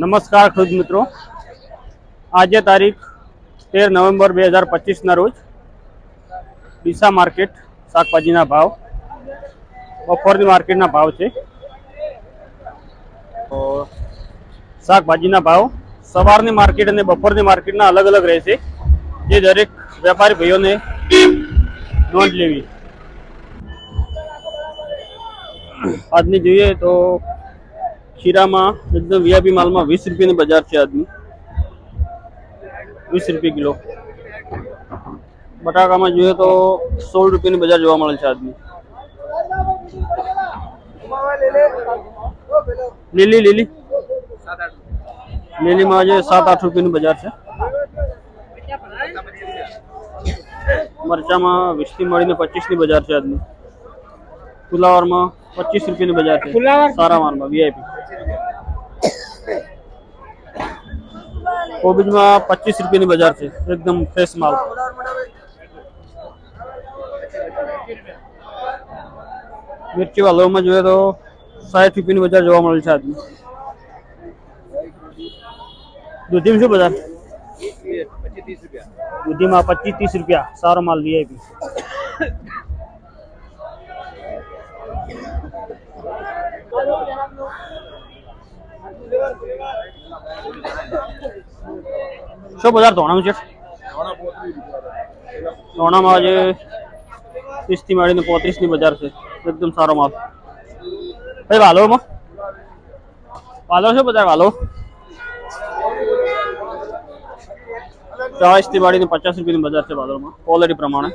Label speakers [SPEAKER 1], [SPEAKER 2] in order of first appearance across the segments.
[SPEAKER 1] નમસ્કાર ખુદ મિત્રો. આજે તારીખ તેર નવેમ્બર બે હજાર પચીસના રોજ ડીસા માર્કેટ શાકભાજીના ભાવ, બપોરની માર્કેટના ભાવ છે. તો શાકભાજીના ભાવ સવારની માર્કેટ અને બપોરની માર્કેટના અલગ અલગ રહેશે. જે દરેક વેપારી ભાઈઓને નોંધ લેવી. આજની જોઈએ તો ખીરામાં એકદમ વીઆઈપી માલમાં વીસ રૂપિયાની બજાર છે આજની. વીસ રૂપિયા કિલો. બટાકામાં જોઈએ તો સોળ રૂપિયાની બજાર જોવા મળે છે આજની. લીલી લીલી. લીલીમાં આજે સાત, આઠ રૂપિયાની બજાર છે. મરચામાં વીસથી મળીને પચીસની બજાર છે આજની. ફુલાવરમાં પચીસ રૂપિયાની બજાર છે. સારા માલમાં વીઆઈપી કોબીજમાં પચીસ રૂપિયાની બજાર છે. એકદમ ફ્રેશ માલ. મિર્ચી વાલોમાં જોઈએ તો સાઠ રૂપિયાની બજાર જોવા મળે છે આજની. દૂધીમાં શું બજાર? દૂધીમાં પચીસ ત્રીસ રૂપિયા. સારો માલ વીઆઈપી શું બજાર ધોણામાં છે? ધોણામાં આજે ત્રીસથી પોત્રીસ પોત્રીસની બજાર છે. એકદમ સારો માલ. ભાઈ, વાલોમાં? વાલો શું બજાર વાલો? ચાળીસથી માંડીને પચાસ રૂપિયાની બજાર છે વાલોમાં ક્વોલિટી પ્રમાણે.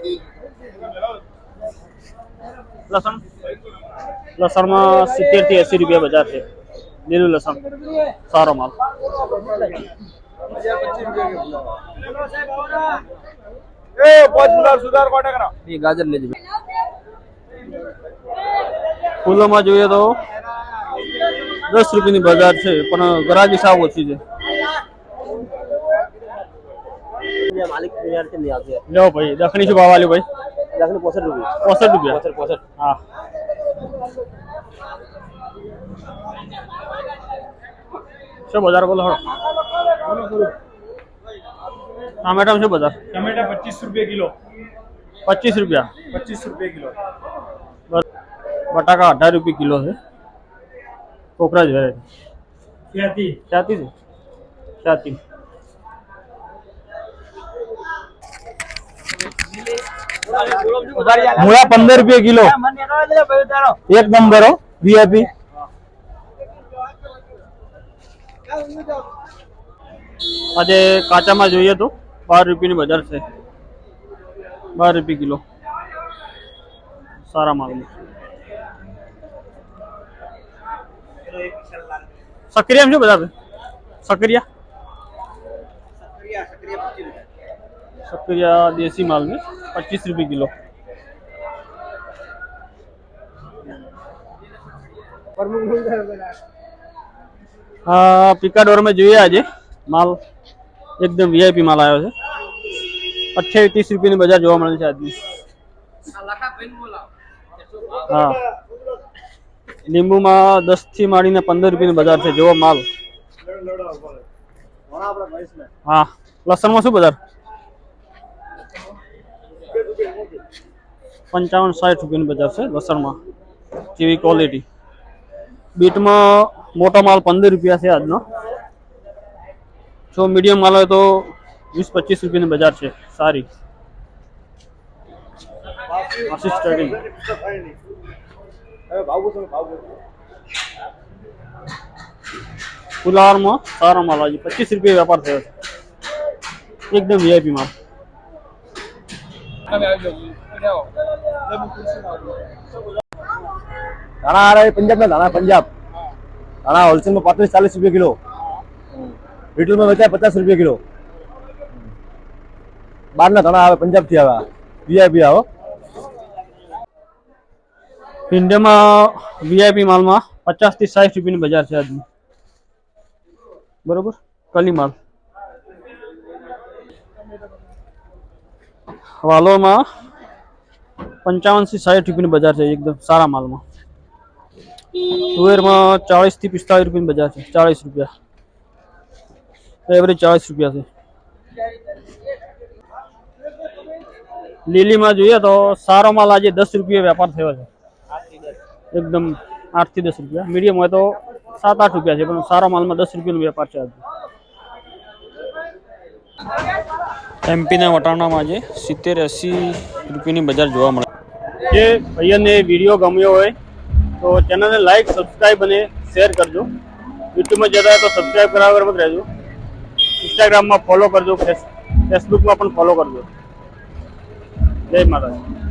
[SPEAKER 1] લસણ? લસણમાં સિત્તેરથી એંસી રૂપિયા બજાર છે. લીલું લસણ સારો માલ
[SPEAKER 2] એ ગાજર લેજો
[SPEAKER 1] ફૂલોમાં જોઈએ તો દસ રૂપિયાની બજાર છે પણ ગરાકી સાવ ઓછી છે.
[SPEAKER 2] માલિક તૈયાર છે નહીં આવતી
[SPEAKER 1] લો ભાઈ દખણી શું ભાવ આલ્યું ભાઈ?
[SPEAKER 2] લાખની પોસઠ રૂપિયા.
[SPEAKER 1] પોસઠ રૂપિયા?
[SPEAKER 2] પોસઠ પોસઠ.
[SPEAKER 1] હા. શું બજાર બોલો હળો. ટમેટા શું બજાર?
[SPEAKER 3] ટમેટા પચીસ રૂપિયા કિલો.
[SPEAKER 1] પચીસ રૂપિયા?
[SPEAKER 3] પચીસ રૂપિયા કિલો.
[SPEAKER 1] બ- બટાકા અઢાર રૂપિયા કિલો છે. કોકરાજ વેરાયટી.
[SPEAKER 3] ક્યાંથી
[SPEAKER 1] ક્યાંથી છે? ક્યાંથી મૂળા પંદર રૂપિયા કિલો. એક નંબર હો વીઆઈપી આજે કાચામાં જોઈએ તો બાર રૂપિયાની બજાર છે. બાર રૂપિયા કિલો. સારા માલમાં સક્રિયા એમ શું બધા સક્રિયા? સક્રિયા દેશી માલ में પચીસ રૂપિયા કિલો. પ્રમુખ પિકાડોર મેં જોઈએ આજે. માલ એકદમ વીઆઈપી માલ આવ્યો છે. અઠ્યાવીસ ત્રીસ રૂપિયાની બજાર જોવા મળે છે આજની. હા. લીંબુમાં દસથી માંડીને પંદર રૂપિયાની બજાર છે જોવો માલ. હા. લસણમાં શું બજાર? પંચાવન સાઠ રૂપિયાની બજાર છે લસણમાં. જેવી ક્વોલિટી બીટમાં મોટો માલ પંદર રૂપિયા છે આજનો. જો મીડિયમ માલ હોય તો વીસ પચીસ રૂપિયાની બજાર છે. સારી. આશિષ ટ્રેડિંગ ફુલાવરમાં સારો માલ આજે. પચીસ રૂપિયા વેપાર થયો છે. એકદમ વીઆઈપી માલ.
[SPEAKER 2] ધાણા આ રહ્યા પંજાબ ના ધાણા પંજાબ. ધાણા હોલસેલમાં પાંત્રીસ, ચાલીસ રૂપિયા કિલો. રિટેલમાં વેચાય પચાસ રૂપિયા કિલો. બહાર ના ધાણા આવે પંજાબથી આવે વીઆઈપી આવો
[SPEAKER 1] ઇન્ડિયામાં વીઆઈપી માલમાં પચાસથી સાઠ રૂપિયાની બજાર છે આજની. બરોબર? કલી માલ. વાલોમાં પંચાવનથી સાઠ રૂપિયાની બજાર છે એકદમ સારા માલમાં. તુવેરમાં ચાળીસથી પિસ્તાળીસ રૂપિયાની બજાર છે. ચાળીસ રૂપિયા. એવરેજ ચાળીસ રૂપિયા છે. લીલીમાં જોઈએ તો સારો માલ આજે દસ રૂપિયા વેપાર થયો છે. એકદમ આઠથી દસ રૂપિયા. મીડિયમ હોય તો સાત આઠ રૂપિયા છે પણ સારા માલમાં દસ રૂપિયાનો વેપાર છે આજે. એમપીના વટાણામાં આજે સિત્તેર એંસી રૂપિયાની બજાર જોવા મળે. જે ભાઈઓને વીડિયો ગમ્યો હોય તો ચેનલને લાઈક સબસ્ક્રાઈબ અને શેર કરજો. યુટ્યુબમાં જતા તો સબસ્ક્રાઈબ કરાવવા મત રહેજો. ઇન્સ્ટાગ્રામમાં ફોલો કરજો ફેસ ફેસબુકમાં પણ ફોલો કરજો. જય માતાજી.